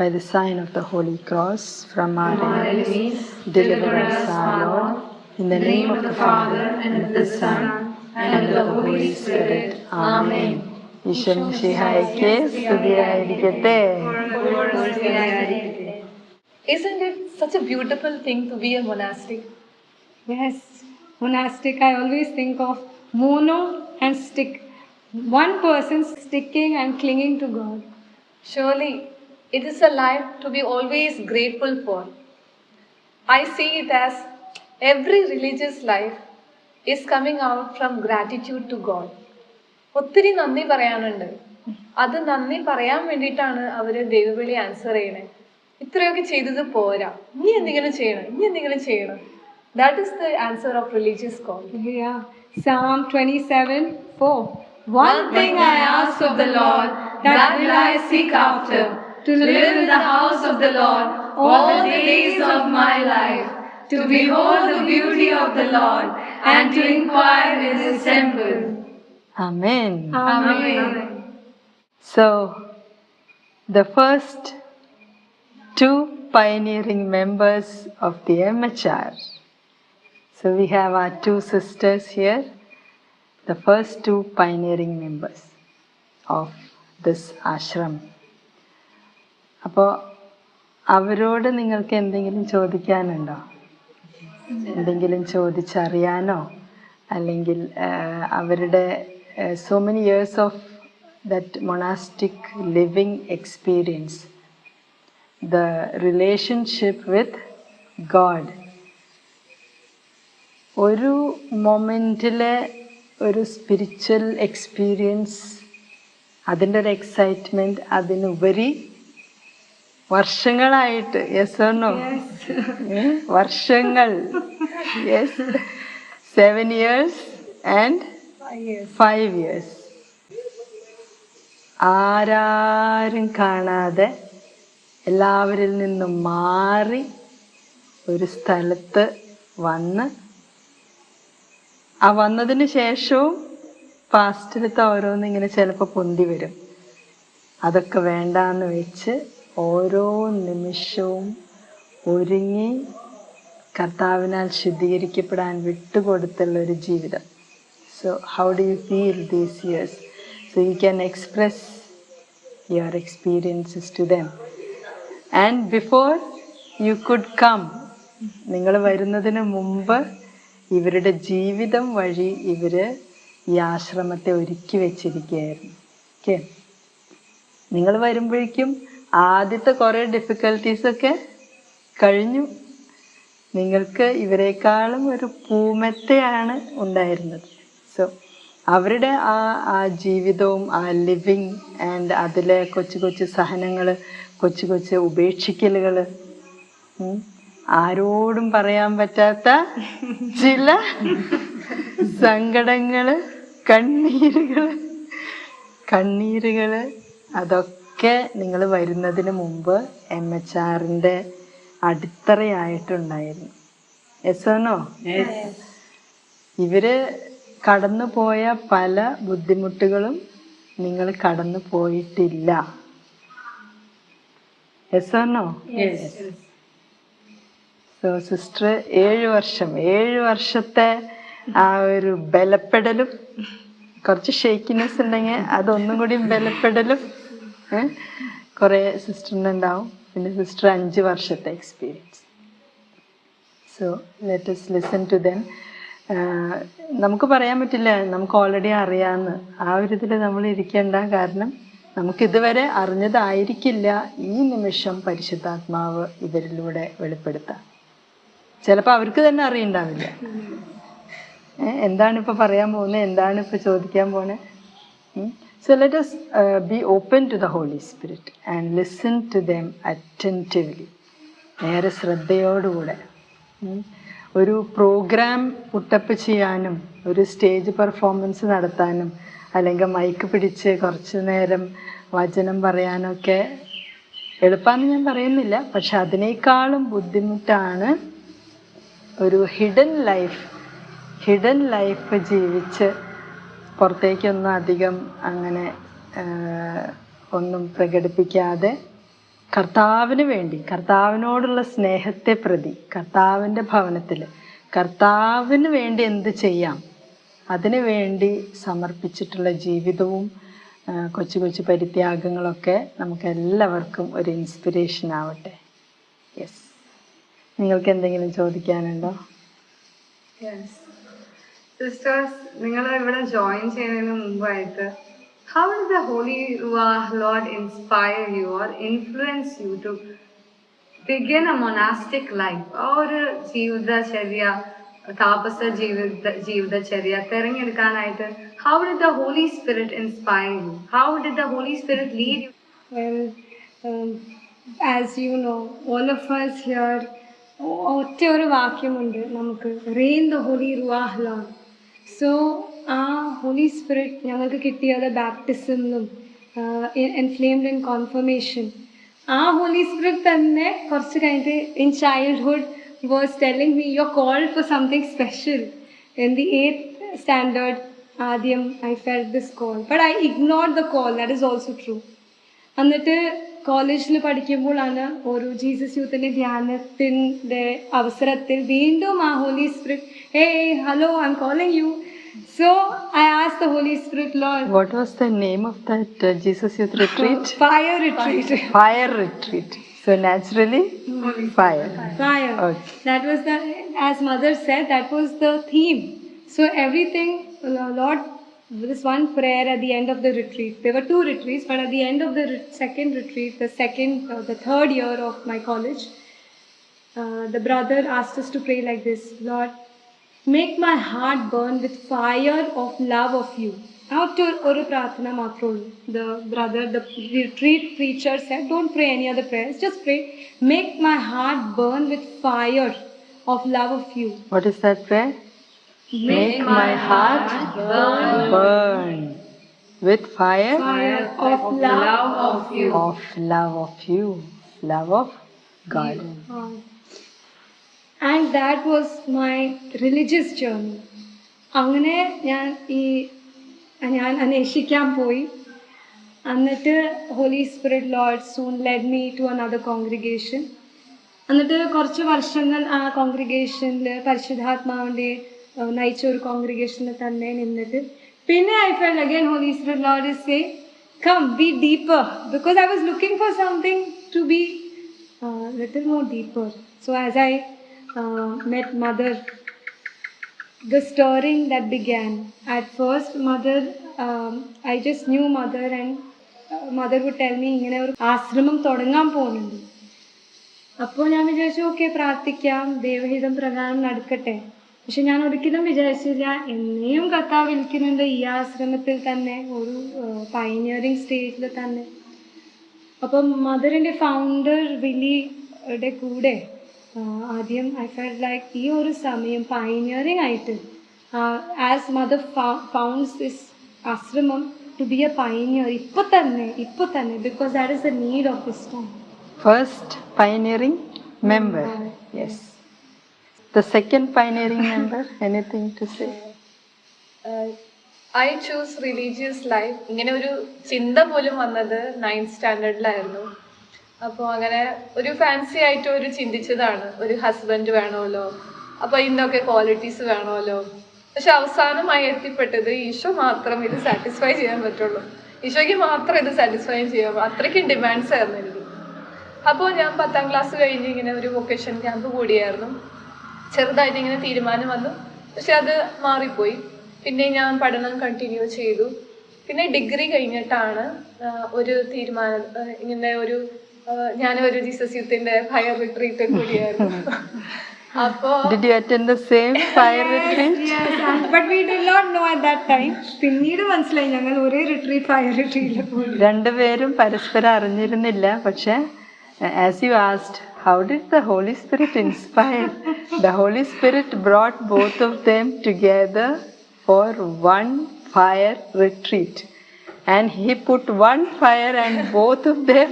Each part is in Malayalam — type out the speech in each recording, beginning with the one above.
by the sign of the Holy Cross from our enemies, deliver us, our Lord, in the name of the Father, and of the Son, and of the Holy Spirit. Amen. Isho മിശിഹായ്ക്ക് സ്തുതിയായിരിക്കട്ടെ Isn't it such a beautiful thing to be a monastic? Yes, monastic, I always think of mono and stick. One person sticking and clinging to God. Surely, it is a life to be always grateful for. I see it as every religious life is coming out from gratitude to God. ഒത്തിരി നന്ദി പറയാനുണ്ട് അത് നന്ദി പറയാൻ വേണ്ടിയിട്ടാണ് അവർ ദൈവവിളി ആൻസർ ചെയ്യണേ ഇത്രയൊക്കെ ചെയ്തത് പോരാ ഇനി എന്തെങ്കിലും ചെയ്യണം ഇനി എന്തെങ്കിലും ചെയ്യണം that is the answer of religious call Psalm 27 4. One thing I ask of the Lord, that will I seek after, to live in the house of the Lord all the days of my life, to behold the beauty of the Lord, and to inquire in his temple. Amen. Amen. So, the first two pioneering members of the MHR. So, we have our two sisters here, the first two pioneering members of this ashram. അപ്പോൾ അവരോട് നിങ്ങൾക്ക് എന്തെങ്കിലും ചോദിക്കാനുണ്ടോ? എന്തെങ്കിലും ചോദിച്ചറിയാനോ? അല്ലെങ്കിൽ അവരുടെ so many years of that monastic living experience the relationship with God ഒരു മൊമെന്റിലെ ഒരു സ്പിരിച്വൽ എക്സ്പീരിയൻസ് അതിന്റെ ഒരു എക്സൈറ്റ്മെന്റ് അതിനുപരി വർഷങ്ങളായിട്ട്. യെസ് ഓണോ വർഷങ്ങൾ. Yes seven years and five years ആരാരും കാണാതെ എല്ലാവരിൽ നിന്നും മാറി ഒരു സ്ഥലത്ത് വന്ന് ആ വന്നതിന് ശേഷവും പാസ്റ്റിലത്തെ ഓരോന്ന് ഇങ്ങനെ ചിലപ്പോൾ പൊന്തി വരും. അതൊക്കെ വേണ്ടാന്ന് വെച്ച് ഓരോ നിമിഷവും ഒരുങ്ങി കർത്താവിനാൽ ശുദ്ധീകരിക്കപ്പെടാൻ വിട്ടുകൊടുത്തുള്ള ഒരു ജീവിതം. So how do you feel these years so you can express your experiences to them and before you could come നിങ്ങൾ വരുന്നതിന് മുമ്പ് ഇവരുടെ ജീവിതം വഴി ഇവർ ഈ ആശ്രമത്തെ ഒരുക്കി വെച്ചിരിക്കുകയായിരുന്നു. ഓക്കെ നിങ്ങൾ വരുമ്പോഴേക്കും ആദ്യത്തെ കുറേ ഡിഫിക്കൽട്ടീസൊക്കെ കഴിഞ്ഞു. നിങ്ങൾക്ക് ഇവരെക്കാളും ഒരു പൂമെത്തയാണ് ഉണ്ടായിരുന്നത്. സോ അവരുടെ ആ ആ ജീവിതവും ആ ലിവിങ് ആൻഡ് അതിലെ കൊച്ചു കൊച്ചു സഹനങ്ങൾ കൊച്ചു കൊച്ചു ഉപേക്ഷിക്കലുകൾ ആരോടും പറയാൻ പറ്റാത്ത ചില സങ്കടങ്ങൾ കണ്ണീരുകൾ കണ്ണീരുകൾ അതൊക്കെ നിങ്ങൾ വരുന്നതിന് മുമ്പ് എം എച്ച് ആറിന്റെ അടിത്തറയായിട്ടുണ്ടായിരുന്നു. എസോനോ ഇവർ കടന്നു പോയ പല ബുദ്ധിമുട്ടുകളും നിങ്ങൾ കടന്നു പോയിട്ടില്ല. എസോനോ സോ സിസ്റ്റർ ഏഴ് വർഷം ഏഴ് വർഷത്തെ ആ ഒരു ബലപ്പെടലും കുറച്ച് ഷേക്കിനെസ് ഉണ്ടെങ്കിൽ അതൊന്നും കൂടി ബലപ്പെടലും. കുറേ സിസ്റ്ററിനുണ്ടാവും. പിന്നെ സിസ്റ്റർ അഞ്ച് വർഷത്തെ experience so let let's listen to then നമുക്ക് പറയാൻ പറ്റില്ല. നമുക്ക് ഓൾറെഡി അറിയാമെന്ന് ആ ഒരു ഇതിൽ നമ്മൾ ഇരിക്കേണ്ട കാരണം നമുക്കിതുവരെ അറിഞ്ഞതായിരിക്കില്ല. ഈ നിമിഷം പരിശുദ്ധാത്മാവ് ഇവരിലൂടെ വെളിപ്പെടുത്താം ചിലപ്പോൾ അവർക്ക് തന്നെ അറിയണ്ടാവില്ല. എന്താണിപ്പോൾ പറയാൻ പോകുന്നത് എന്താണ് ഇപ്പോൾ ചോദിക്കാൻ പോണത് so let us uh, be open to the Holy Spirit and listen to them attentively. നേരെ ശ്രദ്ധയോടുകൂടെ. ഒരു പ്രോഗ്രാം പുട്ടപ്പ് ചെയ്യാനും ഒരു സ്റ്റേജ് പെർഫോമൻസ് നടത്താനും അല്ലെങ്കിൽ മൈക്ക് പിടിച്ച് കുറച്ച് നേരം വചനം പറയാനൊക്കെ എളുപ്പമെന്ന് ഞാൻ പറയുന്നില്ല. പക്ഷെ അതിനേക്കാളും ബുദ്ധിമുട്ടാണ് ഒരു ഹിഡൻ ലൈഫ് ഹിഡൻ ലൈഫ് ജീവിച്ച് പുറത്തേക്കൊന്നും അധികം അങ്ങനെ ഒന്നും പ്രകടിപ്പിക്കാതെ കർത്താവിന് വേണ്ടി കർത്താവിനോടുള്ള സ്നേഹത്തെ പ്രതി കർത്താവിന്റെ ഭവനത്തിൽ കർത്താവിന് വേണ്ടി എന്ത് ചെയ്യാം? അതിനു വേണ്ടി സമർപ്പിച്ചിട്ടുള്ള ജീവിതവും കൊച്ചു കൊച്ചു പരിത്യാഗങ്ങളൊക്കെ നമുക്ക് എല്ലാവർക്കും ഒരു ഇൻസ്പിറേഷൻ ആവട്ടെ. യെസ് നിങ്ങൾക്ക് എന്തെങ്കിലും ചോദിക്കാനുണ്ടോ? സിസ്റ്റേഴ്സ് നിങ്ങൾ ഇവിടെ ജോയിൻ ചെയ്യുന്നതിന് മുമ്പായിട്ട് how did the holy lord inspire you or influence you to begin a monastic life ആ ഒരു ജീവിതചര്യ താപസ ജീവിത ജീവിതചര്യ തിരഞ്ഞെടുക്കാനായിട്ട് how spirit inspire you how did the holy spirit lead you Well, um, as you know, all of us here, ഒ- ഒറ്റ ഒരു വാക്യമുണ്ട് നമുക്ക് rain the holy ruah lone so ആ ഹോളി സ്പിരിറ്റ് ഞങ്ങൾക്ക് കിട്ടിയത് ബാപ്റ്റിസമിലും എൻഫ്ലെയിംഡ് ഇൻ കോൺഫർമേഷൻ ആ ഹോളി സ്പിരിറ്റ് തന്നെ കുറച്ച് കഴിഞ്ഞിട്ട് in childhood was telling me your call for something special in the eighth standard ആദ്യം I fell this call but I ignore the call that is also true എന്നിട്ട് കോളേജിൽ പഠിക്കുമ്പോഴാണ് ഒരു ജീസസ് യൂത്തിന്റെ ധ്യാനത്തിന്റെ അവസരത്തിൽ വീണ്ടും ആ holy spirit hey hello I am calling you So I asked the Holy Spirit, Lord. What was the name of that uh, Jesus Youth retreat? Fire retreat. Fire retreat. So naturally, Holy fire. Fire. fire. Okay. That was the, as Mother said, that was the theme. So everything, uh, Lord, this one prayer at the end of the retreat. There were two retreats, but at the end of the re- second retreat, the second, uh, the third year of my college, uh, the brother asked us to pray like this Lord, make my heart burn with fire of love of you. ആ ഒറ്റ ഒരു- ഒരു പ്രാർത്ഥന മാത്രമേ ഉള്ളൂ the brother the retreat preacher said don't pray any other prayers just pray make my heart burn with fire of love of you What is that prayer? Make my heart burn with fire fire of love of you of love of you, love of God. And that was my religious journey അങ്ങനെ ഞാൻ ഈ ഞാൻ അന്വേഷിക്കാൻ പോയി. എന്നിട്ട് holy spirit lord soon led me to another congregation എന്നിട്ട് കുറച്ച് വർഷങ്ങൾ ആ കോൺഗ്രിഗേഷനിൽ പരിശുദ്ധാത്മാവിന്റെ ഏഹ്, നയിച്ച ഒരു കോൺഗ്രിഗേഷനിൽ തന്നെ നിന്നിട്ട്. പിന്നെ I fell again holy spirit lord is say come be deeper because I was looking for something to be little more deeper so as I met mother. The stirring that began. At first mother um, i just knew mother and uh, mother would tell me ഇങ്ങനെ ഒരു ആശ്രമം തുടങ്ങാൻ പോകുന്നുണ്ട്. അപ്പോൾ ഞാൻ വിചാരിച്ചു ഓക്കെ പ്രാർത്ഥിക്കാം. ദൈവഹിതം പ്രകാരം നടക്കട്ടെ. പക്ഷെ ഞാൻ ഒരിക്കലും വിചാരിച്ചില്ല. എന്നെയും കർത്താവ് വിളിക്കുന്നുണ്ട് ഈ ആശ്രമത്തിൽ തന്നെ ഒരു പൈനിയറിങ് സ്റ്റേജിൽ തന്നെ. അപ്പം മദറിന്റെ ഫൗണ്ടർ വിലിയുടെ കൂടെ ആദ്യം ഐ ഫെൽ ലൈക്ക് ഈ ഒരു സമയം പൈനിയറിങ് ആയിട്ട് as mother founds this ashram to be a pioneer ഇപ്പൊ തന്നെ ഇപ്പൊ തന്നെ because that is the need of this time first pioneering member Yes. The second pioneering member, anything to say? I choose religious life ഇങ്ങനെ ഒരു ചിന്ത പോലും വന്നത് നയൻത് സ്റ്റാൻഡേർഡിലായിരുന്നു അപ്പോൾ അങ്ങനെ ഒരു ഫാൻസി ആയിട്ട് ഒരു ചിന്തിച്ചതാണ്. ഒരു ഹസ്ബൻഡ് വേണമല്ലോ. അപ്പോൾ ഇന്നൊക്കെ ക്വാളിറ്റീസ് വേണമല്ലോ. പക്ഷെ അവസാനമായി എത്തിപ്പെട്ടത് ഈശോ മാത്രം ഇത് സാറ്റിസ്ഫൈ ചെയ്യാൻ പറ്റുള്ളൂ. ഈശോയ്ക്ക് മാത്രം ഇത് സാറ്റിസ്ഫൈ ചെയ്യാൻ അത്രയ്ക്കും ഡിമാൻഡ്സ് ആയിരുന്നു എനിക്ക്. അപ്പോൾ ഞാൻ പത്താം ക്ലാസ് കഴിഞ്ഞ് ഇങ്ങനെ ഒരു വൊക്കേഷൻ ക്യാമ്പ് കൂടിയായിരുന്നു. ചെറുതായിട്ട് ഇങ്ങനെ തീരുമാനം വന്നു. പക്ഷെ അത് മാറിപ്പോയി. പിന്നെ ഞാൻ പഠനം കണ്ടിന്യൂ ചെയ്തു. പിന്നെ ഡിഗ്രി കഴിഞ്ഞിട്ടാണ് ഒരു തീരുമാനം ഇങ്ങനെ ഒരു ആ, ഞാൻ ഒരു ജീസസ് യൂത്തിന്റെ ഫയർ റിട്രീറ്റ് കൂടിയായിരുന്നു. അപ്പോ Did you attend the same fire retreat? But we did not know at that time പിന്നീട് മനസ്സിലായി ഞങ്ങൾ ഒരേ റിട്രീറ്റ് ഫയർ റിട്രീറ്റിൽ പോയി. രണ്ടുപേരും പരസ്പരം അറിഞ്ഞിരുന്നില്ല പക്ഷെ as you asked how did the Holy Spirit inspire the Holy Spirit brought both of them together for one fire retreat and he put one fire and both of them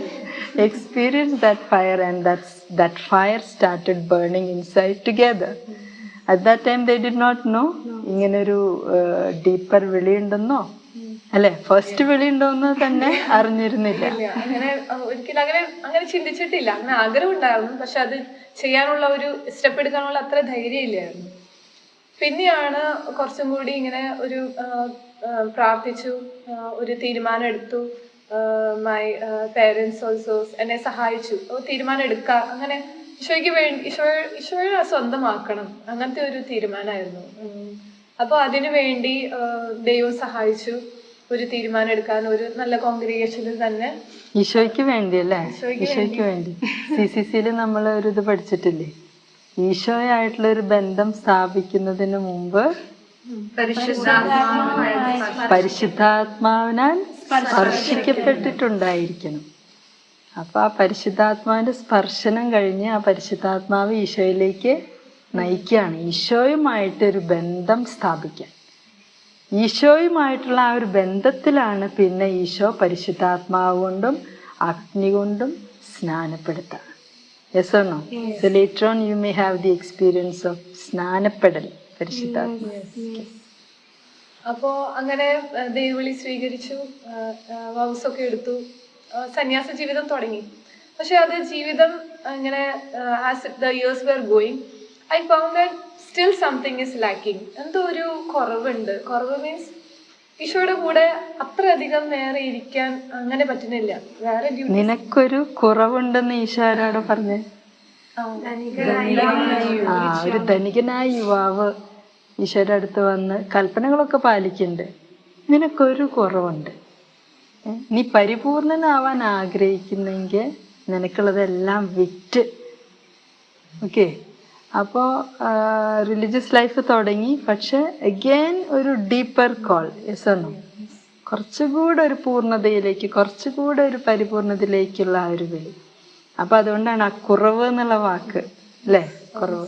experienced that fire and that's that fire started burning inside together. At that time they did not know. ഇങ്ങനൊരു ഡീപ്പർ വിളിയുണ്ടെന്നോ അല്ലെ? ഫസ്റ്റ് വിളി ഉണ്ടോന്ന് തന്നെ അറിഞ്ഞിരുന്നില്ല. അങ്ങനെ അങ്ങനെ ചിന്തിച്ചിട്ടില്ല. അങ്ങനെ ആഗ്രഹം ഉണ്ടായിരുന്നു പക്ഷെ അത് ചെയ്യാനുള്ള ഒരു സ്റ്റെപ്പ് എടുക്കാനുള്ള അത്ര ധൈര്യം ഇല്ലായിരുന്നു പിന്നെയാണ് കുറച്ചും കൂടി ഇങ്ങനെ ഒരു പ്രാർത്ഥിച്ചു ഒരു തീരുമാനം എടുത്തു. മൈ പേരൻസ് ഓൾസോ എന്നെ സഹായിച്ചു. അപ്പോൾ തീരുമാനം എടുക്കുക അങ്ങനെ ഈശോയ്ക്ക് വേണ്ടി ഈശോ ഈശോയെ സ്വന്തമാക്കണം. അങ്ങനത്തെ ഒരു തീരുമാനമായിരുന്നു. അപ്പോൾ അതിനു വേണ്ടി ദൈവം സഹായിച്ചു. ഒരു തീരുമാനം എടുക്കാൻ ഒരു നല്ല കോൺഗ്രിഗേഷനിൽ തന്നെ. ഈശോയ്ക്ക് വേണ്ടി അല്ലേ? ഈശോയ്ക്ക് വേണ്ടി. സി സി സിയിൽ നമ്മൾ ഒരു ഇത് പഠിച്ചിട്ടില്ലേ? ഈശോയായിട്ടുള്ള ഒരു ബന്ധം സ്ഥാപിക്കുന്നതിന് മുമ്പ് പരിശുദ്ധാത്മാവിനാൽ സ്പർശിക്കപ്പെട്ടിട്ടുണ്ടായിരിക്കണം. അപ്പൊ ആ പരിശുദ്ധാത്മാവിന്റെ സ്പർശനം കഴിഞ്ഞ് ആ പരിശുദ്ധാത്മാവ് ഈശോയിലേക്ക് നയിക്കുകയാണ്. ഈശോയുമായിട്ട് ഒരു ബന്ധം സ്ഥാപിക്കാൻ. ഈശോയുമായിട്ടുള്ള ആ ഒരു ബന്ധത്തിലാണ് പിന്നെ ഈശോ പരിശുദ്ധാത്മാവ് കൊണ്ടും അഗ്നി കൊണ്ടും സ്നാനപ്പെടുത്തുക yes ഓണോ so later on you may have the experience of സ്നാനപ്പെടൽ പരിശുദ്ധാത്മാവ് അപ്പോ അങ്ങനെ ദൈവവിളി സ്വീകരിച്ചു വൗസ് ഒക്കെ എടുത്തു. സന്യാസ ജീവിതം തുടങ്ങി. പക്ഷെ അത് ജീവിതം അങ്ങനെ as the years were going I found that still something is lacking എന്തോ ഒരു കുറവുണ്ട്. കുറവ് മീൻസ് ഈശോയുടെ കൂടെ അത്രയധികം നേരെ ഇരിക്കാൻ അങ്ങനെ പറ്റുന്നില്ല. വേറെ നിനക്കൊരു കുറവുണ്ടെന്ന് ഈശോ ആരോടെ പറഞ്ഞേ? ആ ഒരു ധനികനായ യുവാവ്. ഈശോയുടെ അടുത്ത് വന്ന് കൽപ്പനകളൊക്കെ പാലിക്കുന്നുണ്ട്. നിനക്കൊരു കുറവുണ്ട്. നീ പരിപൂർണനാവാൻ ആഗ്രഹിക്കുന്നെങ്കിൽ നിനക്കുള്ളതെല്ലാം വിറ്റ്. ഓക്കെ? അപ്പോൾ റിലീജിയസ് ലൈഫ് തുടങ്ങി. പക്ഷെ അഗെയിൻ ഒരു ഡീപ്പർ കോൾ യെസ് ഒന്നും കുറച്ചുകൂടെ ഒരു പൂർണതയിലേക്ക് കുറച്ചുകൂടെ ഒരു പരിപൂർണതയിലേക്കുള്ള ആ ഒരു വിളി അപ്പോൾ അതുകൊണ്ടാണ് ആ കുറവ് എന്നുള്ള വാക്ക് അല്ലേ? കുറവ്.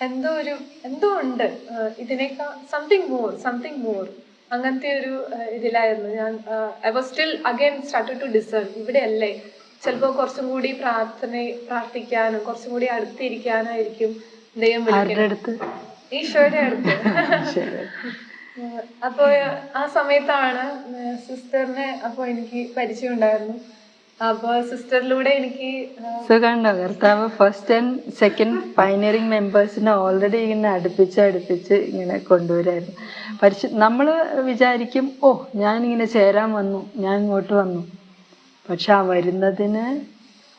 എന്തോ ഒരു എന്തോ ഉണ്ട്. ഇതിനേക്കാൾ സംതിങ് മോർ സംതിങ് മോർ അങ്ങനത്തെ ഒരു ഇതിലായിരുന്നു. ഞാൻ I was still again started to discern ഇവിടെയല്ലേ ചിലപ്പോൾ കുറച്ചും കൂടി പ്രാർത്ഥന പ്രാർത്ഥിക്കാനും കുറച്ചും കൂടി അടുത്തിരിക്കാനായിരിക്കും ദൈവം വിളിക്കുന്നത്. അടുത്ത്? ഈശോയുടെ അടുത്ത്. അപ്പോൾ ആ സമയത്താണ് സിസ്റ്ററിനെ അപ്പോൾ എനിക്ക് പരിചയം ഉണ്ടായിരുന്നു അപ്പൊ സിസ്റ്ററിലൂടെ എനിക്ക് ആഹ് സോ കണ്ടോ കർത്താവ് ഫസ്റ്റ് ആൻഡ് സെക്കൻഡ് പൈനറിങ് മെമ്പേഴ്സിനെ ഓൾറെഡി ഇങ്ങനെ അടുപ്പിച്ച് അടുപ്പിച്ച് ഇങ്ങനെ കൊണ്ടുവരായിരുന്നു. പരിശു നമ്മൾ വിചാരിക്കും ഓ ഞാനിങ്ങനെ ചേരാൻ വന്നു ഞാൻ ഇങ്ങോട്ട് വന്നു. പക്ഷെ ആ വരുന്നതിന്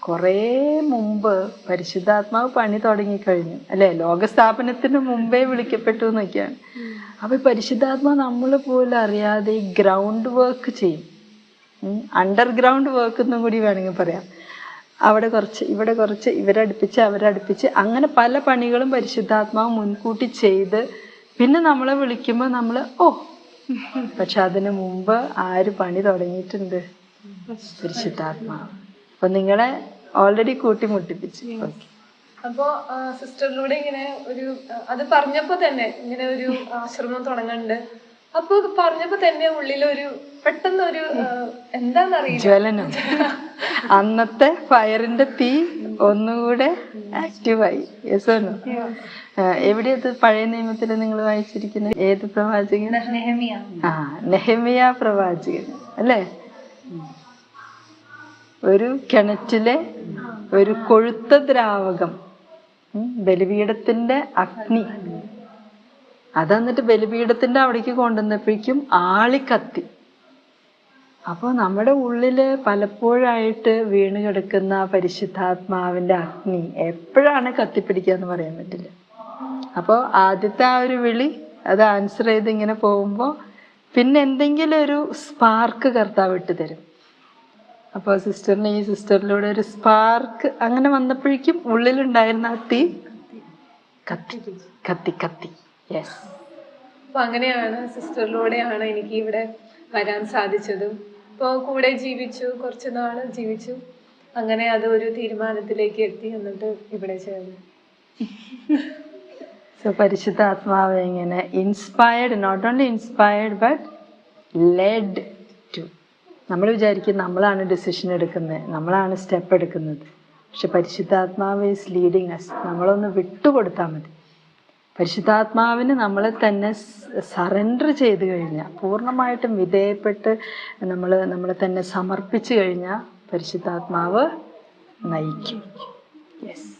കുറേ മുമ്പ് പരിശുദ്ധാത്മാവ് പണി തുടങ്ങിക്കഴിഞ്ഞു. അല്ലേ? ലോകസ്ഥാപനത്തിന് മുമ്പേ വിളിക്കപ്പെട്ടു എന്നൊക്കെയാണ്. അപ്പൊ ഈ പരിശുദ്ധാത്മാവ് നമ്മൾ പോലും അറിയാതെ ഗ്രൗണ്ട് വർക്ക് ചെയ്യും. അണ്ടർഗ്രൗണ്ട് വർക്ക് എന്നും കൂടി വേണമെങ്കിൽ പറയാം. അവിടെ കുറച്ച് ഇവിടെ കുറച്ച് ഇവരടുപ്പിച്ച് അവരടുപ്പിച്ച് അങ്ങനെ പല പണികളും പരിശുദ്ധാത്മാവ് മുൻകൂട്ടി ചെയ്ത് പിന്നെ നമ്മളെ വിളിക്കുമ്പോൾ നമ്മൾ ഓ പക്ഷെ അതിനു മുമ്പ് ആര് പണി തുടങ്ങിയിട്ടുണ്ട്? പരിശുദ്ധാത്മാവ്. അപ്പൊ നിങ്ങളെ ഓൾറെഡി കൂട്ടിമുട്ടിപ്പിച്ച്. ഓക്കെ അപ്പോ സിസ്റ്ററിലൂടെ ഇങ്ങനെ ഒരു അത് പറഞ്ഞപ്പോ തന്നെ ഇങ്ങനെ ഒരു ആശ്രമം തുടങ്ങുന്നുണ്ട് അപ്പൊ പറഞ്ഞപ്പോ തന്നെ ഉള്ളിലൊരു പെട്ടെന്നൊരു എന്താന്നറിയില്ല. ജ്വലനം. അന്നത്തെ ഫയറിന്റെ തീ ഒന്നുകൂടെ ആക്റ്റീവായി. യെസ് എവിടെയത് പഴയ നിയമത്തിൽ നിങ്ങൾ വായിച്ചിരിക്കുന്നത് ഏത് പ്രവാചകൻ? ആ നെഹമിയ പ്രവാചകൻ അല്ലേ? ഒരു കിണറ്റിലെ ഒരു കൊഴുത്ത ദ്രാവകം ബലിപീഠത്തിന്റെ അഗ്നി. അതന്നിട്ട് ബലിപീഠത്തിന്റെ അവിടേക്ക് കൊണ്ടുവന്നപ്പോഴേക്കും ആളിക്കത്തി കത്തി. അപ്പോൾ നമ്മുടെ ഉള്ളിൽ പലപ്പോഴായിട്ട് വീണ് കിടക്കുന്ന ആ പരിശുദ്ധാത്മാവിന്റെ അഗ്നി എപ്പോഴാണ് കത്തിപ്പിടിക്കുക എന്ന് പറയാൻ പറ്റില്ല. അപ്പോൾ ആദ്യത്തെ ആ ഒരു വിളി അത് ആൻസർ ചെയ്ത് ഇങ്ങനെ പോകുമ്പോൾ പിന്നെ എന്തെങ്കിലും ഒരു സ്പാർക്ക് കർത്താവ് ഇട്ട് തരും. അപ്പോൾ സിസ്റ്ററിന് ഈ സിസ്റ്ററിലൂടെ ഒരു സ്പാർക്ക് അങ്ങനെ വന്നപ്പോഴേക്കും ഉള്ളിലുണ്ടായിരുന്ന തീ കത്തി കത്തി കത്തി. യെസ് അപ്പൊ അങ്ങനെയാണ് സിസ്റ്ററിലൂടെയാണ് എനിക്ക് ഇവിടെ വരാൻ സാധിച്ചതും. ഇപ്പോൾ കൂടെ ജീവിച്ചു കുറച്ച് നാൾ ജീവിച്ചു. അങ്ങനെ അത് ഒരു തീരുമാനത്തിലേക്ക് എത്തി എന്നിട്ട് ഇവിടെ ചേർന്നു. സോ പരിശുദ്ധ ആത്മാവ് ഇങ്ങനെ inspired not only inspired but led to നമ്മൾ വിചാരിക്കും നമ്മളാണ് ഡിസിഷൻ എടുക്കുന്നത് നമ്മളാണ് സ്റ്റെപ്പ് എടുക്കുന്നത്. പക്ഷെ പരിശുദ്ധാത്മാവ് ഈസ് ലീഡിങ് അസ് നമ്മളൊന്ന് വിട്ടുകൊടുത്താൽ മതി. പരിശുദ്ധാത്മാവിന് നമ്മളെ തന്നെ സറണ്ടർ ചെയ്ത് കഴിഞ്ഞാൽ പൂർണമായിട്ടും വിധേയപ്പെട്ട് നമ്മൾ നമ്മളെ തന്നെ സമർപ്പിച്ചു കഴിഞ്ഞാൽ പരിശുദ്ധാത്മാവ് നയിക്കും. യെസ്